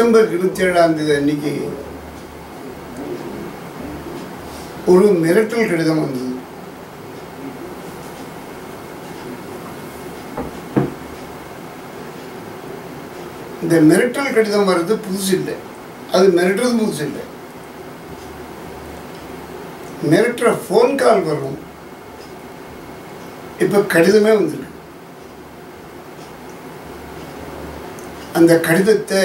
September இருபத்தி ஏழாம் தேதி அன்னைக்கு ஒரு மிரட்டல் கடிதம் வந்தது. இந்த மிரட்டல் கடிதம் வர்றது புதுசு இல்லை. அது மிரட்டுறது புதுசு இல்லை. மிரட்டுற ஃபோன் கால் வரும். இப்போ கடிதமே வந்திருக்கு. அந்த கடிதத்தை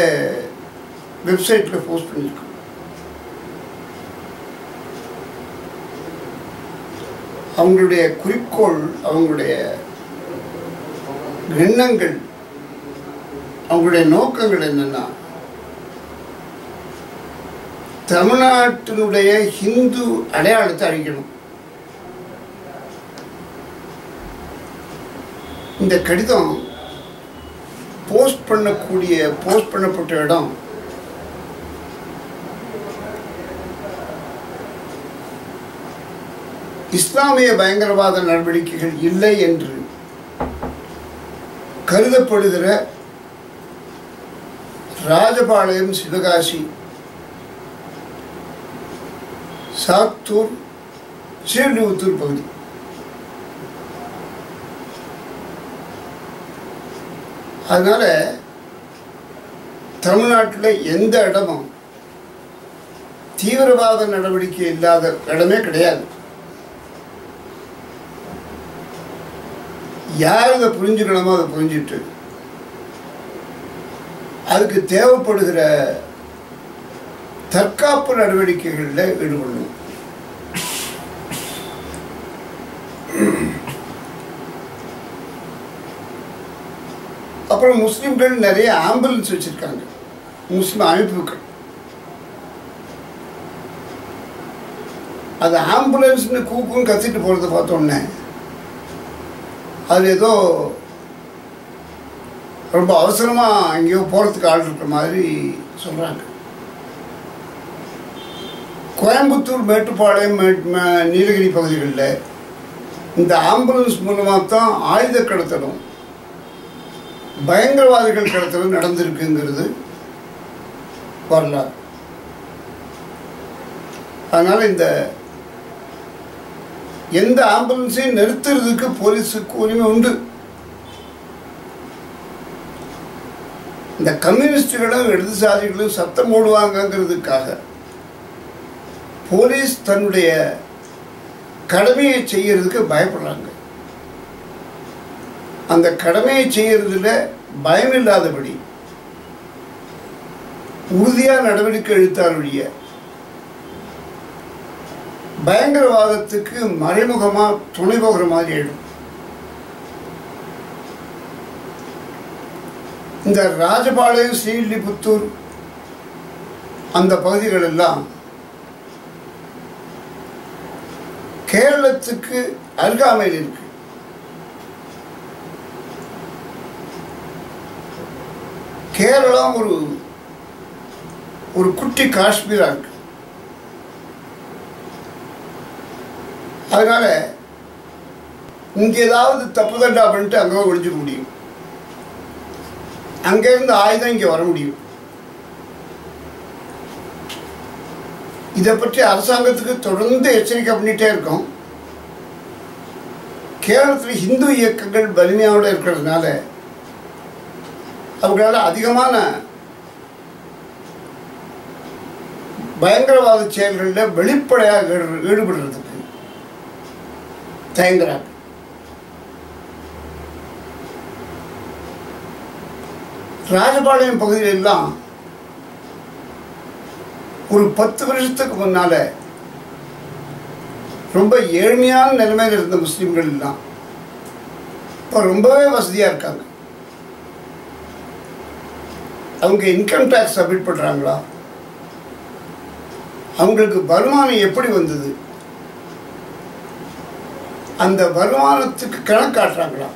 வெப்சைட்டில் போஸ்ட் பண்ணியிருக்கோம் அவங்களுடைய குறிக்கோள் அவங்களுடைய எண்ணங்கள் அவங்களுடைய நோக்கங்கள் என்னென்னா தமிழ்நாட்டினுடைய ஹிந்து அடையாளத்தை அழிக்கணும் இந்த கடிதம் போஸ்ட் பண்ணக்கூடிய போஸ்ட் பண்ணப்பட்ட இடம் இஸ்லாமிய பயங்கரவாத நடவடிக்கைகள் இல்லை என்று கருதப்படுகிற ராஜபாளையம் சிவகாசி சாத்தூர் ஸ்ரீவில்லிபுத்தூர் பகுதி. அதனால தமிழ்நாட்டில் எந்த இடமும் தீவிரவாத நடவடிக்கை இல்லாத இடமே கிடையாது. யார் இதை புரிஞ்சுக்கணுமோ அதை புரிஞ்சுட்டு அதுக்கு தேவைப்படுகிற தற்காப்பு நடவடிக்கைகளில் ஈடுபடணும். அப்புறம் முஸ்லீம்கள் நிறைய ஆம்புலன்ஸ் வச்சுருக்காங்க. முஸ்லீம் அமைப்புகள் அது ஆம்புலன்ஸ்னு கூக்குன்னு கத்திட்டு போகிறத பார்த்தோன்னே அது ஏதோ ரொம்ப அவசரமாக எங்கேயோ போகிறதுக்கு ஆள் இருக்கிற மாதிரி சொல்கிறாங்க கோயம்புத்தூர் மேட்டுப்பாளையம் மேட் நீலகிரி பகுதிகளில் இந்த ஆம்புலன்ஸ் மூலமாக தான் ஆயுத கடத்தலும் பயங்கரவாதிகள் கடத்தலும் நடந்திருக்குங்கிறது வரலாறு. அதனால் இந்த எந்த ஆம்புலன்ஸையும் நிறுத்துறதுக்கு போலீஸுக்கு உரிமை உண்டு? இந்த கம்யூனிஸ்டுகளும் இடதுசாரிகளும் சத்தம் போடுவாங்கங்கிறதுக்காக போலீஸ் தன்னுடைய கடமையை செய்யறதுக்கு பயப்படுறாங்க. அந்த கடமையை செய்யறதுல பயம் இல்லாதபடி உறுதியாக நடவடிக்கை எடுத்தாருடைய பயங்கரவாதத்துக்கு மறைமுகமாக துணை போகிற மாதிரி ஆயிடும். இந்த ராஜபாளையம் ஸ்ரீவில்லிபுத்தூர் அந்த பகுதிகள் எல்லாம் கேரளத்துக்கு அருகாமையில் இருக்கு. கேரளம் ஒரு ஒரு குட்டி காஷ்மீராக இருக்கு. அதனால இங்க ஏதாவது தப்பு தண்டா பண்ணிட்டு அங்கே ஒழிஞ்சுக்க முடியும். அங்கேருந்து ஆயுதம் இங்கே வர முடியும். இதை பற்றி அரசாங்கத்துக்கு தொடர்ந்து எச்சரிக்கை பண்ணிட்டே இருக்கோம். கேரளத்தில் ஹிந்து இயக்கங்கள் வலிமையோடு இருக்கிறதுனால அவர்களால் அதிகமான பயங்கரவாத செயல்களில் வெளிப்படையாக ஈடுபடுறது. தயங்குறாங்க. ராஜபாளையம் பகுதியில் எல்லாம் ஒரு பத்து வருஷத்துக்கு முன்னால ரொம்ப ஏழ்மையான நிலைமையில் இருந்த முஸ்லீம்கள் எல்லாம் இப்போ ரொம்பவே வசதியாக இருக்காங்க. அவங்க இன்கம் டேக்ஸ் சப்மிட் பண்ணுறாங்களா அவங்களுக்கு வருமானம் எப்படி வந்தது? அந்த வருமானத்துக்கு கணக்கு காட்டுறாங்களா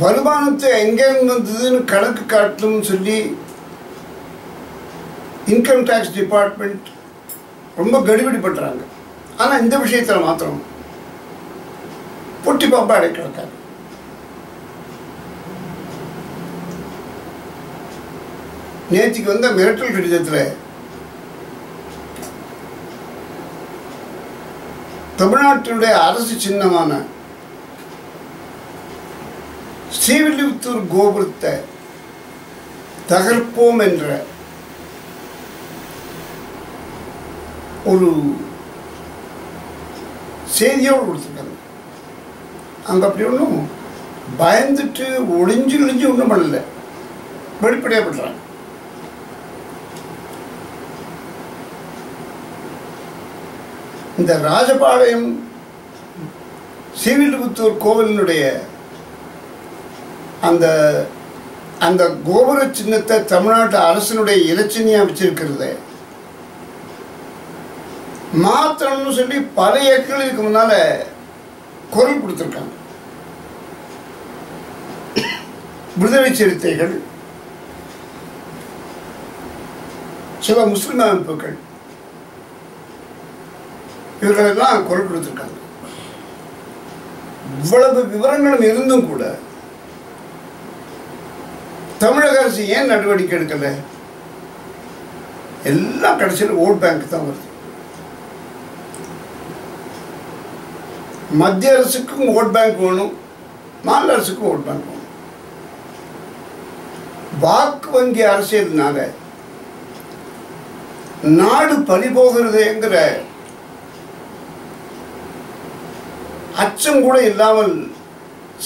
வருமானத்தை எங்கேருந்து வந்ததுன்னு கணக்கு காட்டணும்னு சொல்லி இன்கம் டேக்ஸ் டிபார்ட்மெண்ட் ரொம்ப கடுபிடி பண்ணுறாங்க ஆனால் இந்த விஷயத்தில் மாத்திரம் பொட்டி பாப்பா அடைக்கிடக்காங்க நேற்றுக்கு வந்த மிரட்டல் கடிதத்தில் தமிழ்நாட்டினுடைய அரசு சின்னமான ஸ்ரீவில்லிபுத்தூர் கோபுரத்தை தகர்ப்போம் என்ற ஒரு செய்தியோடு கொடுத்துருக்காங்க. அங்கே அப்படி ஒன்றும் பயந்துட்டு ஒளிஞ்சு ஒளிஞ்சு ஒன்றும் பண்ணல. வெளிப்படையாக பண்ணுறாங்க இந்த ராஜபாளையம் ஸ்ரீவில்லிபுத்தூர் கோவிலினுடைய அந்த அந்த கோபுர சின்னத்தை தமிழ்நாட்டு அரசினுடைய இலச்சினியாக வச்சிருக்கிறது. மாத்தணும்னு சொல்லி பல ஏக்கர்களுக்கு இதுக்கு முன்னால குரல் கொடுத்துருக்காங்க. விடுதலை சிறுத்தைகள் சில முஸ்லிம் அமைப்புகள் இவர்களெல்லாம் குரல் கொடுத்துருக்காங்க. இவ்வளவு விவரங்களும் இருந்தும் கூட தமிழக அரசு ஏன் நடவடிக்கை எடுக்கல? எல்லாம் கடைசியில் ஓட் பேங்க் தான் வருது. மத்திய அரசுக்கும் ஓட் பேங்க் வேணும் மாநில அரசுக்கும் ஓட் பேங்க் வேணும். வாக்கு வங்கி அரசியல்னால நாடு பறிபோகிறதுங்கிற அச்சம் கூட இல்லாமல்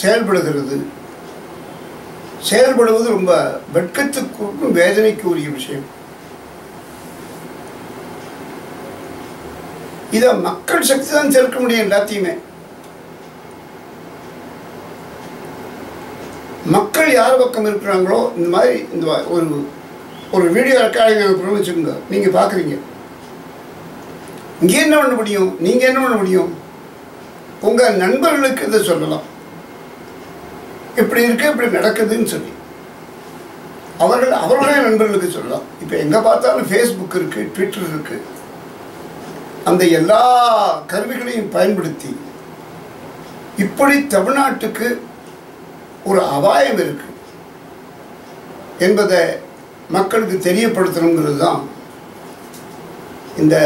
செயல்படுகிறது. செயல்படுவது ரொம்ப வெட்கத்துக்கும் வேதனைக்கு உரிய விஷயம். இதை மக்கள் சக்தி தான் சேர்க்க முடியும் எல்லாத்தையுமே. மக்கள் யார் பக்கம் இருக்கிறாங்களோ இந்த மாதிரி இந்த ஒரு ஒரு வீடியோ ரெக்கார்டிங் வச்சுக்கோங்க நீங்கள் பார்க்குறீங்க. இங்கே என்ன பண்ண முடியும்? நீங்கள் என்ன பண்ண முடியும்? உங்கள் நண்பர்களுக்கு இதை சொல்லலாம். இப்படி இருக்கு இப்படி நடக்குதுன்னு சொல்லி. அவர்கள் அவர்களுடைய நண்பர்களுக்கு சொல்லலாம். இப்போ எங்கே பார்த்தாலும் ஃபேஸ்புக் இருக்குது ட்விட்டர் இருக்குது அந்த எல்லா கருவிகளையும் பயன்படுத்தி இப்படி தமிழ்நாட்டுக்கு ஒரு அபாயம் இருக்கு என்பதை மக்களுக்கு தெரியப்படுத்தணுங்கிறது தான் இந்த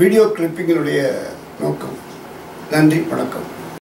வீடியோ கிளிப்பிங்கினுடைய நோக்கம். நன்றி வணக்கம்.